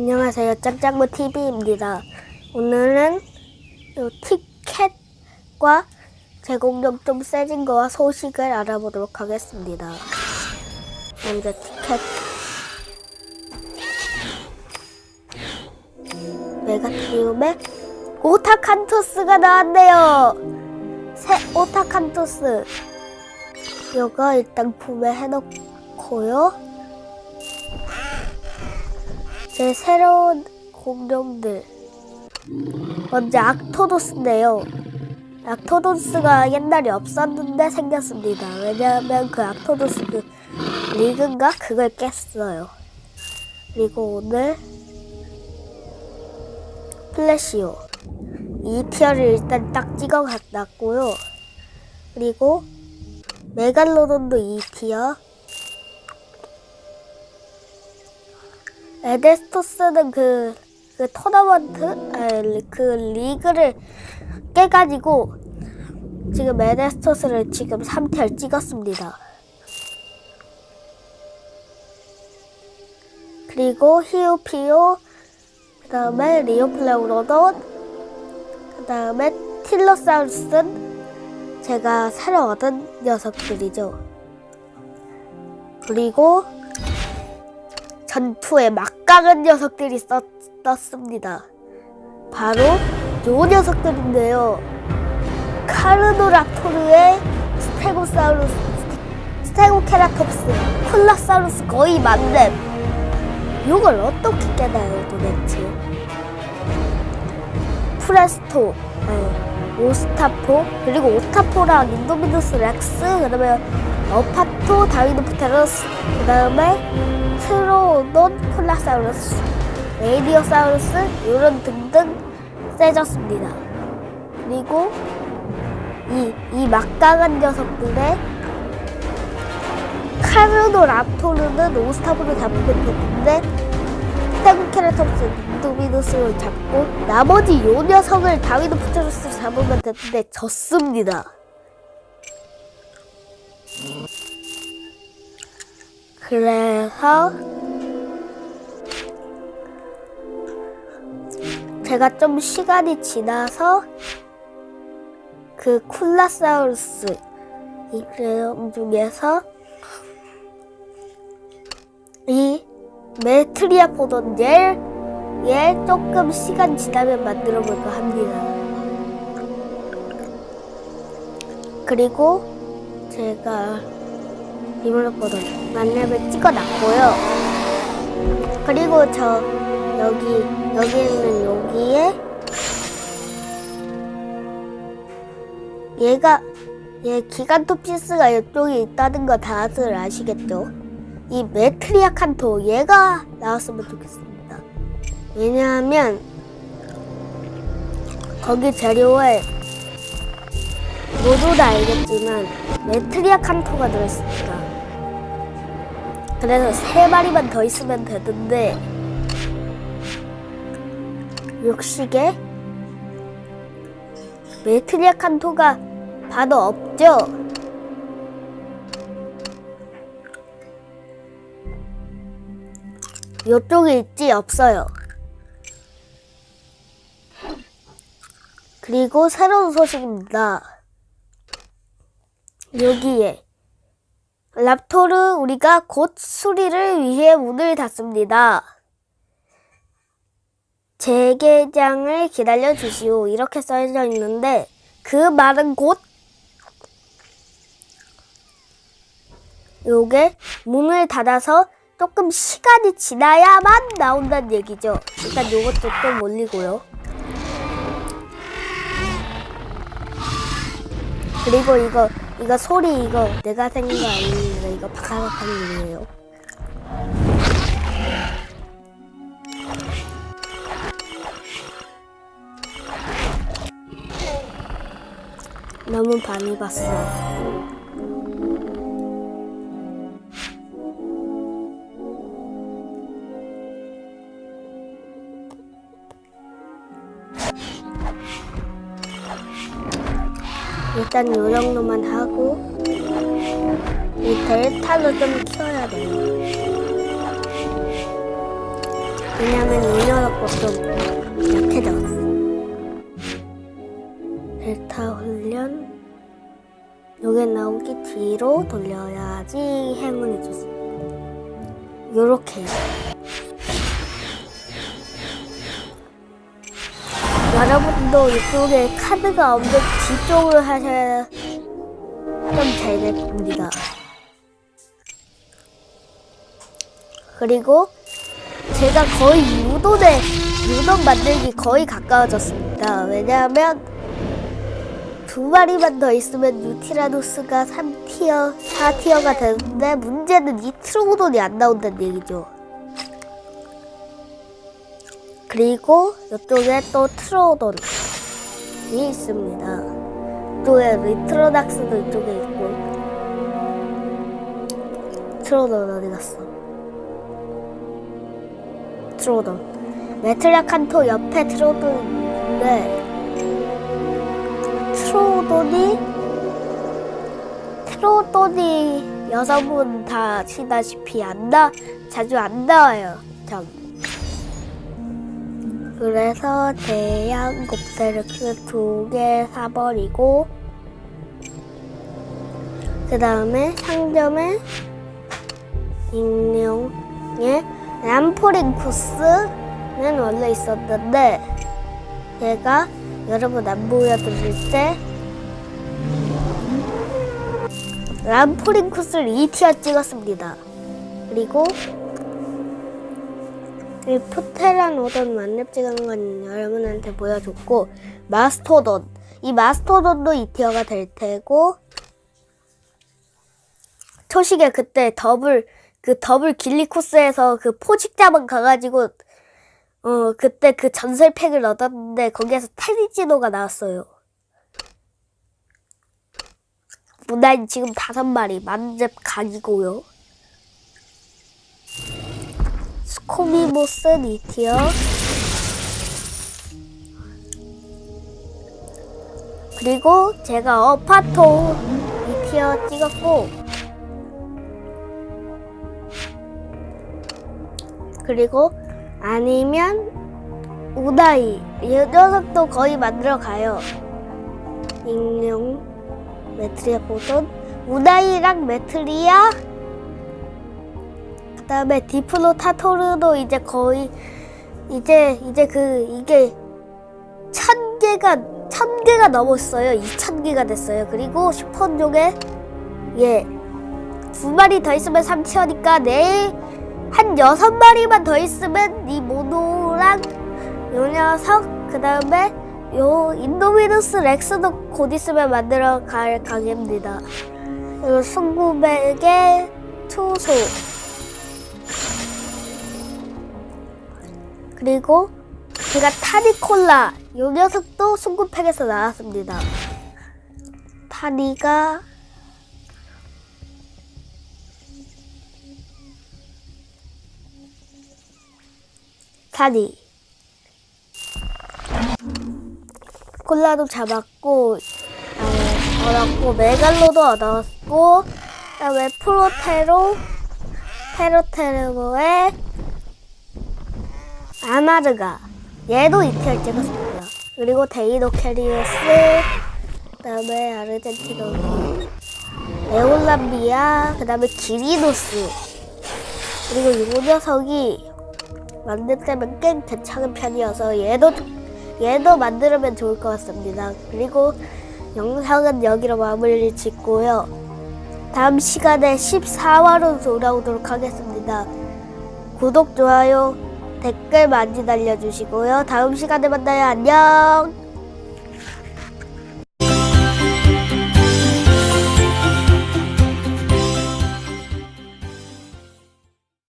안녕하세요. 짱짱구 TV입니다. 오늘은 요 티켓과 제공력 좀 세진 거와 소식을 알아보도록 하겠습니다. 먼저 티켓. 메가트리움에 오타칸토스가 나왔네요. 새 오타칸토스. 이거 일단 구매해놓고요. 제 새로운 공룡들. 먼저 악토도스인데요. 악토도스가 옛날에 없었는데 생겼습니다. 왜냐하면 그 악토도스 그 리그인가 그걸 깼어요. 그리고 오늘 플래시오 이 티어를 일단 딱 찍어놨고요. 그리고 메갈로돈도 이 티어. 에데스토스는 그, 그 토너먼트, 아니, 그 리그를 깨가지고 지금 에데스토스를 지금 3티를 찍었습니다. 그리고 히오피오, 그 다음에 리오플레우로돈, 그 다음에 틸로사우루스는 제가 새로 얻은 녀석들이죠. 그리고 전투에 막강한 녀석들이 썼, 떴습니다. 바로 요 녀석들인데요. 카르노랍토르의 스테고사우루스, 스테고케라톱스, 콜라사우루스 거의 만렙. 이걸 어떻게 깨나요 도대체? 프레스토, 네, 오스타포, 그리고 오스타포랑 인도미누스 렉스, 그 다음에 어파토, 다이노프테러스, 그 다음에 트로돈, 콜라사우루스, 레이디오사우루스, 이런 등등 세졌습니다. 그리고 이, 이 막강한 녀석들의 카르노 랍토르는 오스타포를 잡으면 됐는데 스테고케라톱스 인도미누스를 잡고 나머지 요 녀석을 다위노프테로스를 잡으면 됐는데 졌습니다. 그래서 제가 좀 시간이 지나서 그 쿨라사우루스 이름 중에서 이 메트리아 보던 얘, 얘 조금 시간 지나면 만들어 볼까 합니다. 그리고 제가 보던 만렙을 찍어놨고요. 그리고 저 여기 여기 있는 여기에 얘가 얘 기간토피스가 이쪽에 있다는 거 다들 아시겠죠? 이 메트리아 칸토 얘가 나왔으면 좋겠습니다. 왜냐하면 거기 재료에 모두 다 알겠지만 메트리아 칸토가 들어있습니다. 그래서 세 마리만 더 있으면 되는데 육식에 메트리아 칸토가 봐도 없죠. 이쪽에 있지 없어요. 그리고 새로운 소식입니다. 여기에 랍토르 우리가 곧 수리를 위해 문을 닫습니다. 재개장을 기다려 주시오. 이렇게 써져 있는데 그 말은 곧 요게 문을 닫아서 조금 시간이 지나야만 나온다는 얘기죠. 일단 요것도 좀 올리고요. 그리고 이거 이거 소리 이거 내가 생긴 거 아닙니다. 이거 바카바카 일이에요. 너무 많이 봤어. 일단 요 정도만 하고 이 델타도 좀 키워야 돼요. 왜냐면 이 녀석도 좀 약해졌어. 델타 훈련. 요게 나오기 뒤로 돌려야지 행운이 좋습니다. 요렇게 여러분도 이쪽에 카드가 없는 뒤쪽으로 하셔야 좀잘될 겁니다. 그리고 제가 거의 유도대 유도 만들기 거의 가까워졌습니다. 왜냐하면 두 마리만 더 있으면 유티라노스가 3티어, 4티어가 되는데 문제는 이 트로돈이 안 나온다는 얘기죠. 그리고 이쪽에 또 트로돈이 있습니다. 이쪽에 리트로닥스도 이쪽에 있고 트로돈 어디 갔어? 트로돈 메틀라 칸토 옆에 트로돈인데 트로돈이 트로돈이 여성분 다 아시다시피 안 나, 자주 안 나와요. 참. 그래서 대양 곱세르크 두개 사버리고 그 다음에 상점에 익룡의 람포링쿠스는 원래 있었는데 제가 여러분 안 보여드릴 때 람포링쿠스를 2티어 찍었습니다. 그리고 이 푸테란 오던 만렙 찍은 건 여러분한테 보여줬고 마스토돈 이 마스토돈도 2티어가 될 테고 초식에 그때 더블 그 더블 길리 코스에서 그 포식자만 가가지고 어 그때 그 전설팩을 얻었는데 거기에서 테리지노가 나왔어요. 무난 지금 다섯 마리 만렙 각이고요. 스 코미모스 니티어 그리고 제가 어파토 니티어 찍었고 그리고 아니면 우다이 이 녀석도 거의 만들어 가요. 익룡 메트리아 보던 우다이랑 메트리아 그다음에 디플로 타토르도 이제 거의 이제 이제 그 이게 천 개가 천 개가 넘었어요. 이천 개가 됐어요. 그리고 슈퍼족에 예두 마리 더 있으면 3티어니까 내일 한 여섯 마리만 더 있으면 이 모노랑 요 녀석 그다음에 요 인도미누스 렉스도 곧 있으면 만들어 갈 가게입니다. 그리고 승구백의 투소 그리고 제가 타니콜라 요 녀석도 승구팩에서 나왔습니다. 타니가 타니 콜라도 잡았고 어, 얻었고 메갈로도 얻었고 그다음에 프로테로 테로테르모의 아마르가 얘도 이티를 찍었습니다. 그리고 데이도 캐리어스 그다음에 아르헨티노 에올람비아 그다음에 기리노스 그리고 이 녀석이 만들 때면 꽤 괜찮은 편이어서 얘도 얘도 만들면 좋을 것 같습니다. 그리고 영상은 여기로 마무리 짓고요. 다음 시간에 14화로 돌아오도록 하겠습니다. 구독, 좋아요, 댓글 많이 달려주시고요. 다음 시간에 만나요. 안녕!